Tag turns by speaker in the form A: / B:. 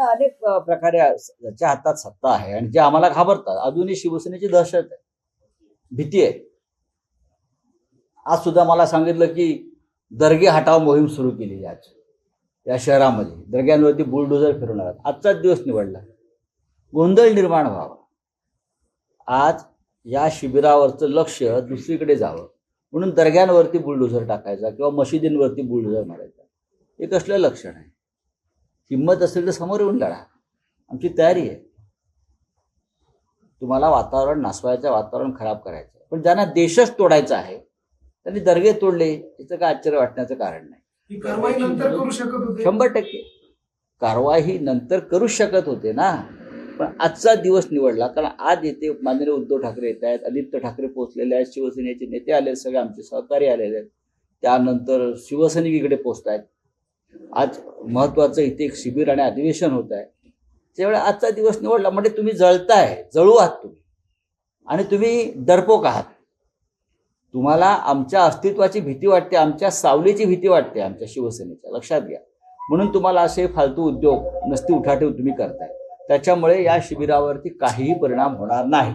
A: अनेक प्रकारे ज्याच्या हातात सत्ता आहे आणि जे आम्हाला घाबरतात. अजूनही शिवसेनेची दहशत आहे. भीती आहे. आज सुद्धा मला सांगितलं की दर्गे हटाव मोहीम सुरू केली आज. या शहरामध्ये. दर्ग्यांवरती बुलडोजर फिरवणार आजचाच दिवस निवडला. गोंधळ निर्माण व्हावा. आज या शिबिरावरचं लक्ष दुसरीकडे जावं. म्हणून दर्ग्यांवरती बुलडोजर टाकायचा किंवा मशिदींवरती बुलडोझर मारायचा. हे कसलं लक्षण आहे? हिंमत असेल तर समोर येऊन लढा. आमची तयारी आहे. तुम्हाला वातावरण नासवायचं वातावरण खराब करायचं पण ज्यांना देशच तोडायचा आहे त्यांनी दर्गे तोडले याचं काय आश्चर्य वाटण्याचं कारण नाही.
B: कारवाई नंतर करू शकत होते.
A: शंभर टक्के. कारवाई नंतर करूच शकत होते ना. पण आजचा दिवस निवडला कारण आज येते माननीय उद्धव ठाकरे येत आहेत आदित्य ठाकरे पोहोचलेले आहेत शिवसेनेचे नेते आले सगळे आमचे सहकारी आलेले आहेत. त्यानंतर शिवसैनिक इकडे पोचत आहेत आज महत्वाचं इथे एक शिबिर आणि अधिवेशन होत आहे. त्यावेळी आजचा दिवस निवडला म्हणजे तुम्ही जळताय जळू आहात तुम्ही. आणि तुम्ही डरपोक आहात. तुम्हाला आमच्या अस्तित्वाची भीती वाटते आमच्या सावलीची भीती वाटते आमच्या शिवसेनेच्या. लक्षात घ्या. म्हणून तुम्हाला असे फालतू उद्योग नसती उठाठेव तुम्ही करताय. त्याच्यामुळे या शिबिरावरती काहीही परिणाम होणार नाही.